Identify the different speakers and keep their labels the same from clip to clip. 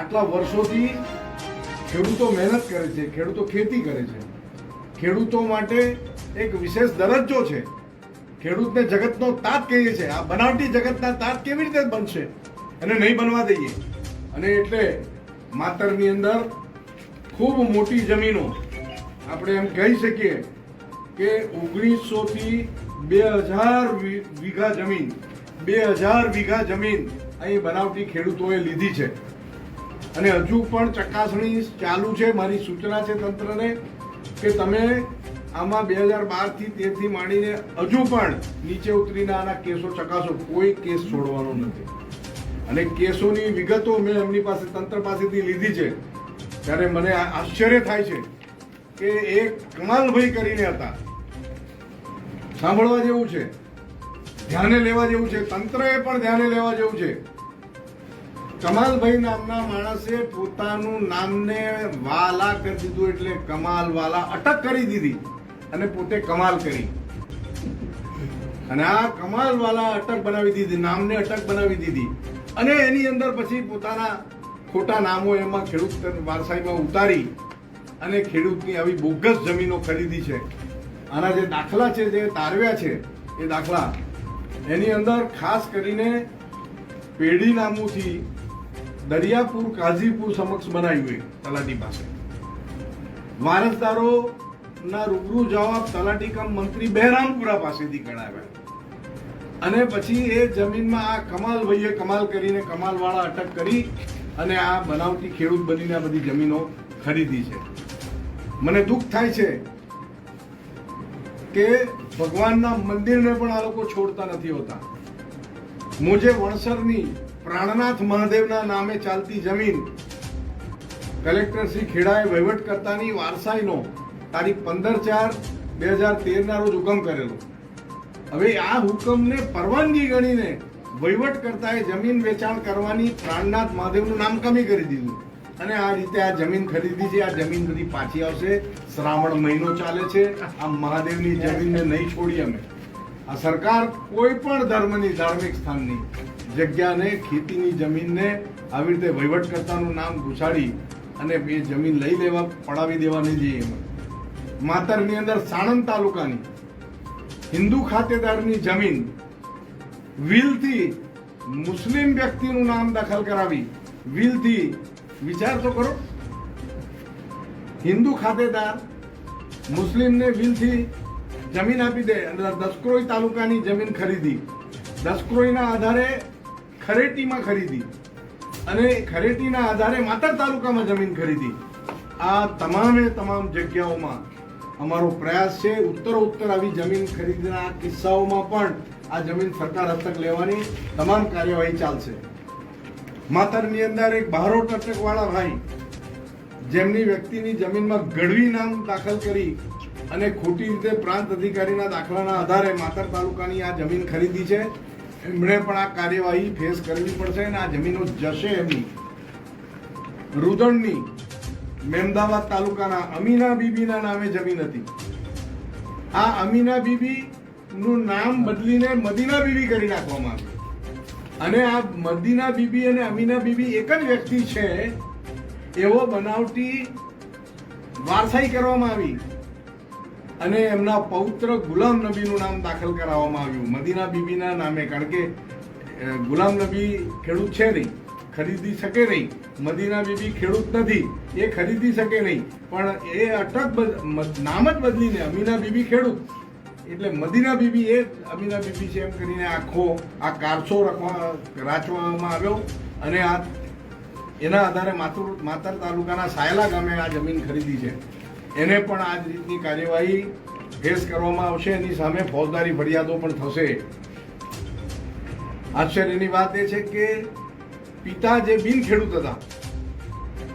Speaker 1: આટલા વર્ષોથી ખેડૂતો મહેનત કરે છે, ખેડૂતો ખેતી કરે છે. ખેડૂતો માટે એક વિશેષ દરજ્જો છે. ખેડૂતને જગતનો તાત કહીએ છે આ બનાવટી જગતના તાત કેવી રીતે બનશે? એને નહીં બનવા દઈએ. અને એટલે માતરની અંદર ખૂબ મોટી જમીનો. આપણે એમ કહી શકીએ કે ઓગણીસોથી બે હજાર વીઘા જમીન, બે હજાર વીઘા જમીન અહીં બનાવટી ખેડૂતોએ લીધી છે. અને હજુ પણ ચકાસણી ચાલુ છે, મારી સૂચના છે તંત્રને, કે તમે આમાં બે હજાર બારથી તેરથી માંડીને હજુ પણ નીચે ઉતરીને આના કેસો ચકાસો, કોઈ કેસ છોડવાનો નથી. અને કેસોની વિગતો મેં એમની પાસે, તંત્ર પાસેથી લીધી છે. ત્યારે મને આશ્ચર્ય થાય છે કે એ કમાલભાઈ કરીને હતા. સાંભળવા જેવું છે, ધ્યાને લેવા જેવું છે, તંત્રએ પણ ધ્યાને લેવા જેવું છે. કમાલભાઈ નામના માણસે પોતાનું નામને વાલા કરી દીધું એટલે કમાલ વાલા અટક કરી દીધી અને પોતે કમાલ કરી. અને આ કમાલ વાલા અટક બનાવી દીધી, નામને અટક બનાવી દીધી. અને એની અંદર પછી પોતાના ખોટા નામો એમાં ખેડૂત વારસાઈમાં ઉતારી અને ખેડૂતની આવી બોગસ જમીનો ખરીદી છે. આના જે દાખલા છે, જે તારવ્યા છે, એ દાખલા. એની અંદર ખાસ કરીને પેઢી નામુથી દરિયાપુર, કાઝીપુર સમક્ષ બનાવ્યું એક તલાટી પાસે. વારસદારો ના રૂબરૂ જવાબ તલાટી કમ મંત્રી બહેરામપુરા પાસેથી કઢાવ્યા અને પછી એ જમીનમાં આ કમાલભાઈએ કમાલ કરીને કમાલવાળા અટક કરી અને આ બનાવટી ખેડૂત બનીને આ બધી જમીનો ખરીદી છે. મને દુઃખ થાય છે કે ભગવાનના મંદિરને પણ આ લોકો છોડતા નથી હોતા. મુજે વણસરની પ્રાણનાથ મહાદેવના નામે ચાલતી જમીન. કલેક્ટર શ્રી ખેડાએ વહીવટકર્તાની વારસાઈનો તારીખ પંદર ચાર બે હજાર તેરના રોજ હુકમ કરેલો. હવે આ હુકમને પરવાનગી ગણીને વહીવટકર્તાએ જમીન વેચાણ કરવાની પ્રાણનાથ મહાદેવનું નામ કમી કરી દીધું. અને આ રીતે આ જમીન ખરીદી છે, આ જમીન બધી પાછી આવશે. શ્રાવણ મહિનો ચાલે છે. આ મહાદેવની જમીનને નહીં છોડી અમે. આ સરકાર કોઈ પણ ધર્મની ધાર્મિક સ્થાનની જગ્યાને, ખેતીની જમીનને આવી રીતે વહીવટકર્તાનું નામ ઘુસાડી અને એ જમીન લઈ લેવા, પડાવી દેવાની જોઈએ માતરની અંદર સાણંદ તાલુકાની હિન્દુ ખાતેદારની જમીન વિલથી મુસ્લિમ વ્યક્તિનું નામ દાખલ કરાવી. વિલથી વિચાર તો કરો. હિન્દુ ખાતેદાર મુસ્લિમને વિલથી જમીન આપી દે દસક્રોઈ તાલુકાની જમીન ખરીદી. દસક્રોઈના આધારે ખરેટીમાં ખરીદી. અને ખરેટીના આધારે માતર તાલુકામાં જમીન ખરીદી. આ તમામે તમામ જગ્યાઓમાં અમારો પ્રયાસ છે ઉત્તર ઉત્તર આવી જમીન ખરીદીના કિસ્સાઓમાં પણ આ જમીન સરકાર હસ્તક લેવાની તમામ કાર્યવાહી ચાલશે. માતરની અંદર એક બારોટ અટકવાળા ભાઈ, જેમની વ્યક્તિની જમીનમાં ગઢવી નામ દાખલ કરી અને ખોટી રીતે પ્રાંત અધિકારીના દાખલાના આધારે માતર તાલુકાની આ જમીન ખરીદી છે. એમણે પણ આ કાર્યવાહી ફેસ કરવી પડશે અને આ જમીનો જશે એમની. રુદણની મહેમદાવાદ તાલુકાના અમીના બીબીના નામે જમીન હતી. આ અમીના બીબી નું નામ બદલીને મદીના બીબી કરી નાખવામાં આવ્યું અને આ મદીના બીબી અને અમીના બીબી એક જ વ્યક્તિ છે. એવો બનાવટી વારસાઈ કરવામાં આવી. અને એમના પૌત્ર ગુલામ નબીનું નામ દાખલ કરાવવામાં આવ્યું. મદીના બીબીના નામે, કારણ કે ગુલામ નબી ખેડૂત છે નહીં, ખરીદી શકે નહીં. મદીના બીબી ખેડૂત નથી, એ ખરીદી શકે નહીં. પણ એ અટક નામ જ બદલીને અમીના બીબી ખેડૂત. એટલે મદીના બીબી એ અમીના બીબી છે એમ કરીને આખો, આ કારસો રખવા, રાચવામાં આવ્યો. અને આ, એના આધારે માતુર, માતર તાલુકાના સાયલા ગામે આ જમીન ખરીદી છે. એને પણ આ જ રીતની કાર્યવાહી ફેસ કરવામાં આવશે, એની સામે ફોજદારી ફરિયાદો પણ થશે. આશ્ચર્યની વાત એ છે કે પિતા જે બિન ખેડૂત હતા,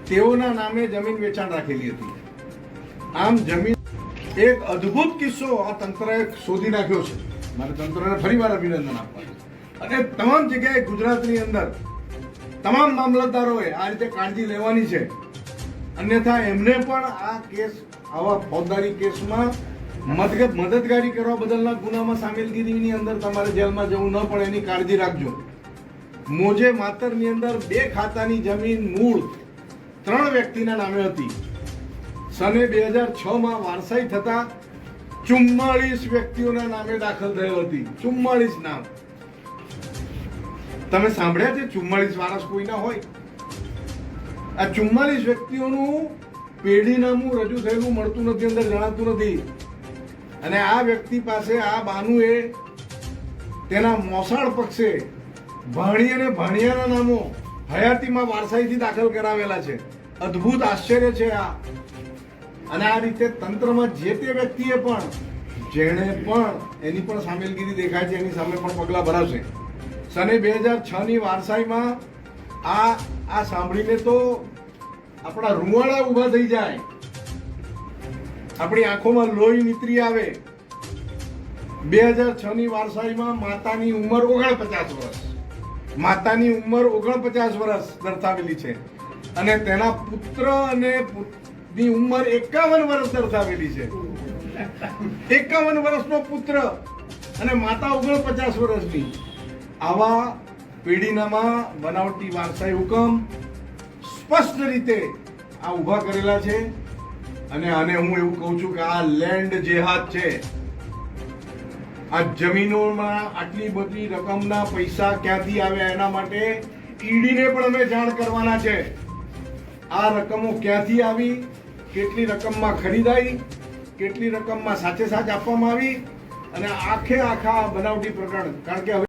Speaker 1: તેઓના નામે જમીન વેચાણ રાખેલી હતી. આમ જમીન એક અદ્ભુત કિસ્સો આ તંત્રએ શોધી નાખ્યો છે. મારે તંત્રને ફરીવાર અભિનંદન આપવા અને તમામ જગ્યાએ ગુજરાતની અંદર તમામ મામલતદારોએ આ રીતે કાળજી લેવાની છે. અન્યથા એમને પણ આ કેસ, આવા ફોજદારી કેસમાં મદદ મદદગારી કરવા બદલના ગુનામાં સામેલગીરીની અંદર તમારે જેલમાં જવું ન પડે, એની કાળજી રાખજો. મોજે માતરની અંદર બે ખાતાની જમીન, મૂળ, ત્રણ વ્યક્તિના નામે હતી. સને બે હજાર છ માં વારસાઈ થતા ચુમ્માળીસ વ્યક્તિઓના નામે દાખલ થયેલ હતી. ચુમ્માળીસ નામ. તમે સાંભળ્યા છે? ચુમ્માળીસ વારસ કોઈના હોય? આ ચુમ્માલીસ વ્યક્તિઓનું પેઢીનામું રજૂ થયેલું, મળતું નથી, અંદર જણાતું નથી. અને આ વ્યક્તિ પાસે, આ બાનુએ તેના મોસાળ પક્ષે ભાણી અને ભાણિયાના નામો હયાતીમાં વારસાઈથી દાખલ કરાવેલા છે. અદ્ભુત આશ્ચર્ય છે આ. અને આ રીતે તંત્રમાં જે તે વ્યક્તિએ પણ, જેણે પણ એની પણ સામેલગીરી દેખાય છે, એની સામે પણ પગલાં ભરાશે. સને બે હજાર છની વારસાઈમાં આ આ સાંભળીને તો આપણા રૂવાડા ઊભા થઈ જાય. આપણી આંખોમાં લોહી નીતરી આવે. બે હજાર છ ની વારસાઈમાં માતાની ઉંમર ઓગણપચાસ વર્ષ. માતાની ઉંમર ઓગણપચાસ વર્ષ દર્શાવેલી છે. અને તેના પુત્ર અને પુત્રની ઉંમર એકાવન વર્ષ દર્શાવેલી છે. એકાવન વર્ષનો પુત્ર અને માતા ઓગણપચાસ વર્ષની. આવા પેઢીનામાં બનાવટી વારસાઈ હુકમ સ્પષ્ટ રીતે આ ઊભા કરેલા છે અને આને હું એવું કહું છું કે આ લેન્ડ જેહાદ છે. આ જમીનોમાં આટલી બધી રકમના પૈસા ક્યાંથી આવ્યા એના માટે ઈડીને પણ અમે જાણ કરવાના છે. આ રકમો ક્યાંથી આવી, કેટલી રકમમાં ખરીદાઈ, કેટલી રકમમાં સાચે સાચ આપવામાં આવી અને આખે આખા બનાવટી પ્રકરણ, કારણ કે હવે